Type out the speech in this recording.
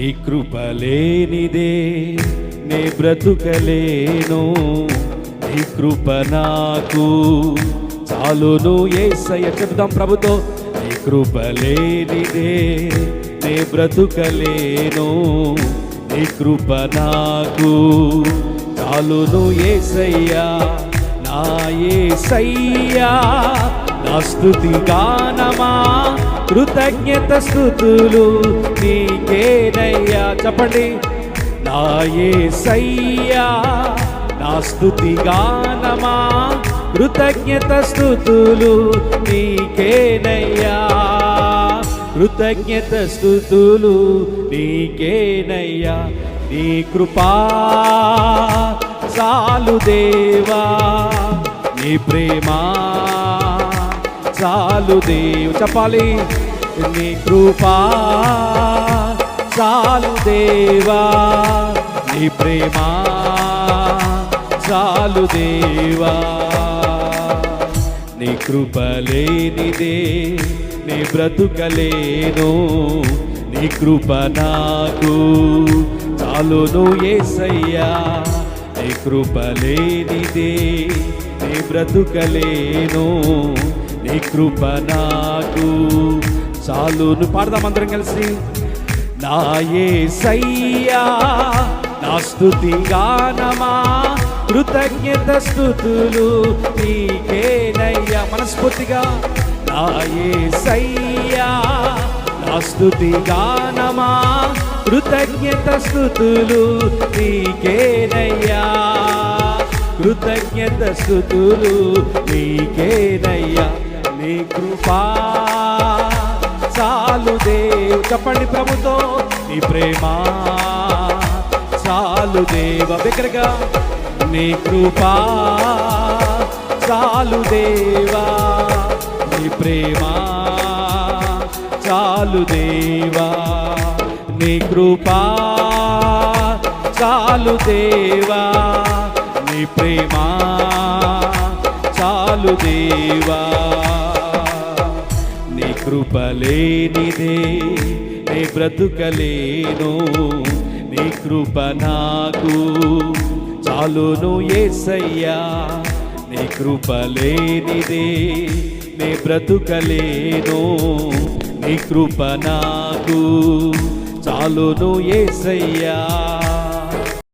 నీ కృప లేనిదే నే బ్రతుకలేను. నీ కృప నాకు చాలును. ఏసయ్య చెబుదాం ప్రభుతో నీ కృప లేనిదే నే బ్రతుకలేను. నీ కృప నాకు చాలును. ఏసయ్యా నా ఏసయ్యా నా స్థుతి గానమా? కృతజ్ఞత స్థుతులు నీకేనయ్యా. చెప్పండి. నా ఏసయ్యా నా స్థుతి గానమా? కృతజ్ఞత స్థుతులు నీకేనయ్యా. కృతజ్ఞత స్థుతులు నీకేనయ్యా. నీ కృపా చాలు దేవా నీ ప్రేమా చాలు దేవు చెప్పాలి. నీ కృపా చాలు దేవా నీ ప్రేమ చాలు దేవా. నీ కృప లేనిదే నీ బ్రతుకలేను నీ కృప నాకు చాలును ఏసయ్యా. నీ కృప లేనిదే నీ బ్రతుకలేను నీ కృప నాకు చాలును పాడదాం అందరం కలిసి. నా ఏ సయ్యా నా స్థుతి గానమా. కృతజ్ఞత స్థుతులు నీకేనయ్యా. మనస్ఫూర్తిగా నా ఏ సయ్యా నా స్థుతి గానమా. కృతజ్ఞత స్థుతులు నీకేనయ్యా. కృతజ్ఞత స్థుతులు నీకేనయ్యా. నీ కృపా. చాలు దేవు చెప్పండి ప్రభుతో నీ ప్రేమ. చాలు దేవ దగ్గరగా నీ కృపా. చాలు దేవా నీ ప్రేమ. చాలు దేవా నీ కృపా. చాలు దేవా నీ ప్రేమ. చాలు దేవా. కృపలేనిదే నే బ్రతుకలేను. నీ కృప నాకు చాలును ఏసయ్యా. నీ కృపలేనిదే నే బ్రతుకలేను. నీ కృప నాకు చాలును ఏసయ్యా.